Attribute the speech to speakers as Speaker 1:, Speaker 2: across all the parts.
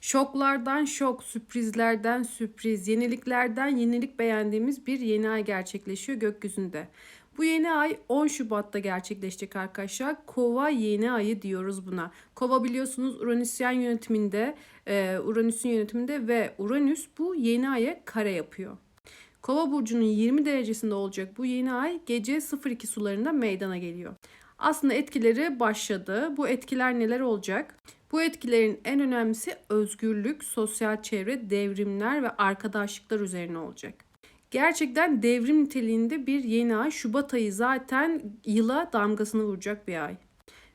Speaker 1: Şoklardan şok, sürprizlerden sürpriz, yeniliklerden yenilik beğendiğimiz bir yeni ay gerçekleşiyor gökyüzünde. Bu yeni ay 10 Şubat'ta gerçekleşecek arkadaşlar. Kova yeni ayı diyoruz buna. Kova biliyorsunuz Uranüsyen yönetiminde, e, Uranüs'ün yönetiminde ve Uranüs bu yeni aya kare yapıyor. Kova burcunun 20 derecesinde olacak bu yeni ay gece 02 sularında meydana geliyor. Aslında etkileri başladı. Bu etkiler neler olacak? Bu etkilerin en önemlisi özgürlük, sosyal çevre, devrimler ve arkadaşlıklar üzerine olacak. Gerçekten devrim niteliğinde bir yeni ay. Şubat ayı zaten yıla damgasını vuracak bir ay.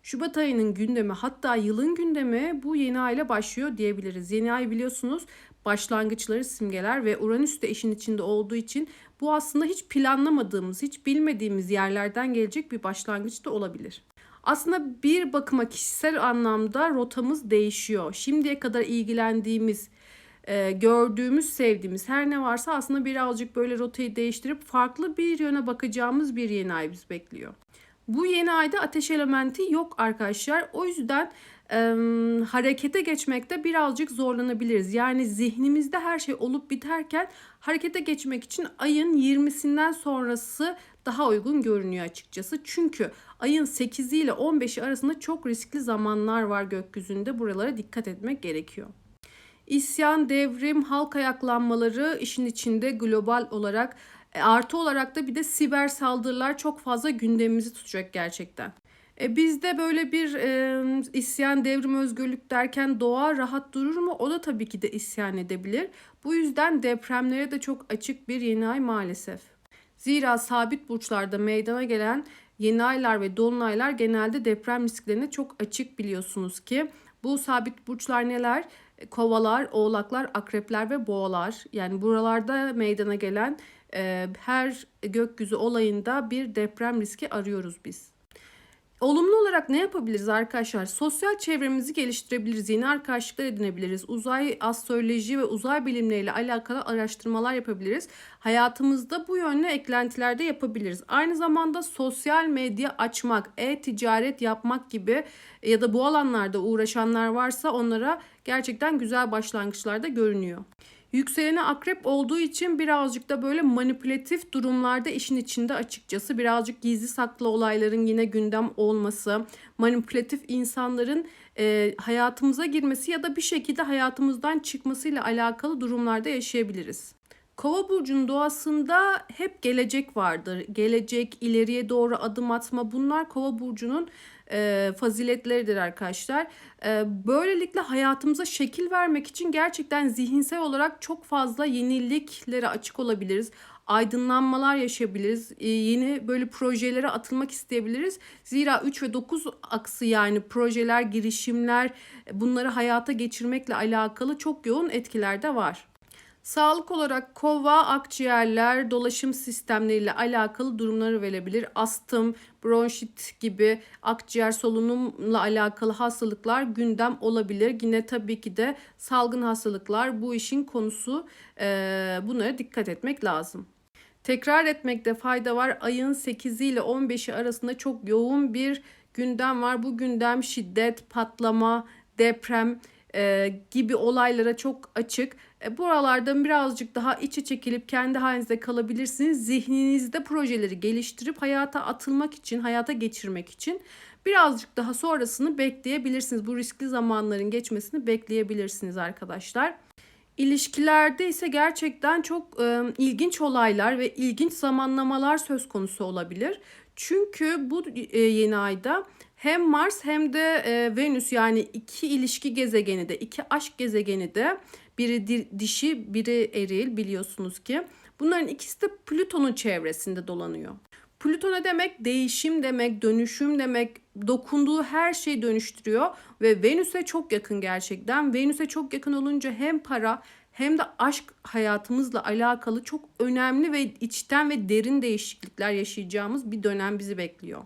Speaker 1: Şubat ayının gündemi hatta yılın gündemi bu yeni ayla başlıyor diyebiliriz. Yeni ay biliyorsunuz başlangıçları simgeler ve Uranüs de işin içinde olduğu için bu aslında hiç planlamadığımız, hiç bilmediğimiz yerlerden gelecek bir başlangıç da olabilir. Aslında bir bakıma kişisel anlamda rotamız değişiyor. Şimdiye kadar ilgilendiğimiz, e, gördüğümüz, sevdiğimiz her ne varsa aslında birazcık böyle rotayı değiştirip farklı bir yöne bakacağımız bir yeni ay bizi bekliyor. Bu yeni ayda ateş elementi yok arkadaşlar. O yüzden e, harekete geçmekte birazcık zorlanabiliriz. Yani zihnimizde her şey olup biterken harekete geçmek için ayın 20'sinden sonrası daha uygun görünüyor açıkçası. Çünkü ayın 8'i ile 15'i arasında çok riskli zamanlar var gökyüzünde. Buralara dikkat etmek gerekiyor. İsyan, devrim, halk ayaklanmaları işin içinde global olarak artı olarak da bir de siber saldırılar çok fazla gündemimizi tutacak gerçekten. E bizde böyle bir e, isyan, devrim, özgürlük derken doğa rahat durur mu? O da tabii ki de isyan edebilir. Bu yüzden depremlere de çok açık bir yeni ay maalesef. Zira sabit burçlarda meydana gelen yeni aylar ve dolunaylar genelde deprem risklerine çok açık biliyorsunuz ki. Bu sabit burçlar neler? Kovalar, oğlaklar, akrepler ve boğalar. Yani buralarda meydana gelen e, her gökyüzü olayında bir deprem riski arıyoruz biz. Olumlu olarak ne yapabiliriz arkadaşlar? Sosyal çevremizi geliştirebiliriz, yeni arkadaşlıklar edinebiliriz, uzay astroloji ve uzay bilimleriyle alakalı araştırmalar yapabiliriz. Hayatımızda bu yönlü eklentiler de yapabiliriz. Aynı zamanda sosyal medya açmak, e-ticaret yapmak gibi ya da bu alanlarda uğraşanlar varsa onlara gerçekten güzel başlangıçlar da görünüyor. Yükseleni akrep olduğu için birazcık da böyle manipülatif durumlarda işin içinde açıkçası birazcık gizli saklı olayların yine gündem olması, manipülatif insanların e, hayatımıza girmesi ya da bir şekilde hayatımızdan çıkmasıyla alakalı durumlarda yaşayabiliriz. Kova burcunun doğasında hep gelecek vardır. Gelecek, ileriye doğru adım atma bunlar Kova burcunun e, faziletleridir arkadaşlar. E, böylelikle hayatımıza şekil vermek için gerçekten zihinsel olarak çok fazla yeniliklere açık olabiliriz aydınlanmalar yaşayabiliriz. E, yeni böyle projelere atılmak isteyebiliriz. Zira 3 ve 9 aksı yani projeler, girişimler bunları hayata geçirmekle alakalı çok yoğun etkiler de var. Sağlık olarak kova, akciğerler, dolaşım sistemleriyle alakalı durumları verebilir. Astım, bronşit gibi akciğer solunumla alakalı hastalıklar gündem olabilir. Yine tabii ki de salgın hastalıklar bu işin konusu. Ee, bunlara dikkat etmek lazım. Tekrar etmekte fayda var. Ayın 8'i ile 15'i arasında çok yoğun bir gündem var. Bu gündem şiddet, patlama, deprem e, gibi olaylara çok açık. E, buralardan birazcık daha içe çekilip kendi halinizde kalabilirsiniz. Zihninizde projeleri geliştirip hayata atılmak için, hayata geçirmek için birazcık daha sonrasını bekleyebilirsiniz. Bu riskli zamanların geçmesini bekleyebilirsiniz arkadaşlar. İlişkilerde ise gerçekten çok e, ilginç olaylar ve ilginç zamanlamalar söz konusu olabilir. Çünkü bu e, yeni ayda hem Mars hem de e, Venüs yani iki ilişki gezegeni de iki aşk gezegeni de biri dişi biri eril biliyorsunuz ki. Bunların ikisi de Plüton'un çevresinde dolanıyor. Plüto ne demek? Değişim demek, dönüşüm demek, dokunduğu her şeyi dönüştürüyor ve Venüs'e çok yakın gerçekten. Venüs'e çok yakın olunca hem para hem de aşk hayatımızla alakalı çok önemli ve içten ve derin değişiklikler yaşayacağımız bir dönem bizi bekliyor.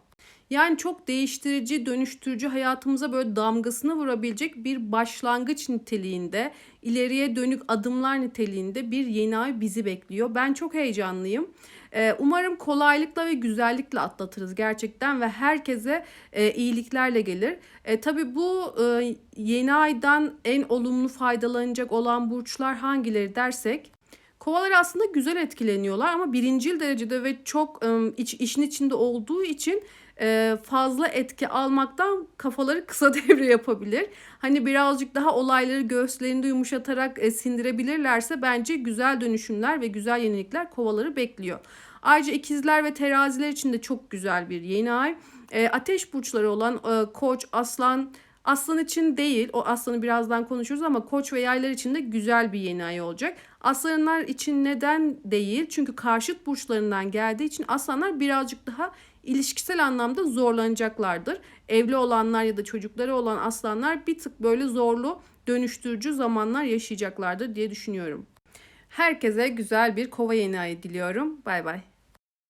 Speaker 1: Yani çok değiştirici, dönüştürücü hayatımıza böyle damgasını vurabilecek bir başlangıç niteliğinde, ileriye dönük adımlar niteliğinde bir yeni ay bizi bekliyor. Ben çok heyecanlıyım. Ee, umarım kolaylıkla ve güzellikle atlatırız gerçekten ve herkese e, iyiliklerle gelir. E, tabii bu e, yeni aydan en olumlu faydalanacak olan burçlar hangileri dersek Kovalar aslında güzel etkileniyorlar ama birincil derecede ve çok iç, işin içinde olduğu için fazla etki almaktan kafaları kısa devre yapabilir. Hani birazcık daha olayları göğüslerinde yumuşatarak sindirebilirlerse bence güzel dönüşümler ve güzel yenilikler kovaları bekliyor. Ayrıca ikizler ve teraziler için de çok güzel bir yeni ay. Ateş burçları olan koç, aslan, Aslan için değil, o aslanı birazdan konuşuruz ama koç ve yaylar için de güzel bir yeni ay olacak. Aslanlar için neden değil? Çünkü karşıt burçlarından geldiği için aslanlar birazcık daha ilişkisel anlamda zorlanacaklardır. Evli olanlar ya da çocukları olan aslanlar bir tık böyle zorlu, dönüştürücü zamanlar yaşayacaklardır diye düşünüyorum. Herkese güzel bir kova yeni ayı diliyorum. Bay bay.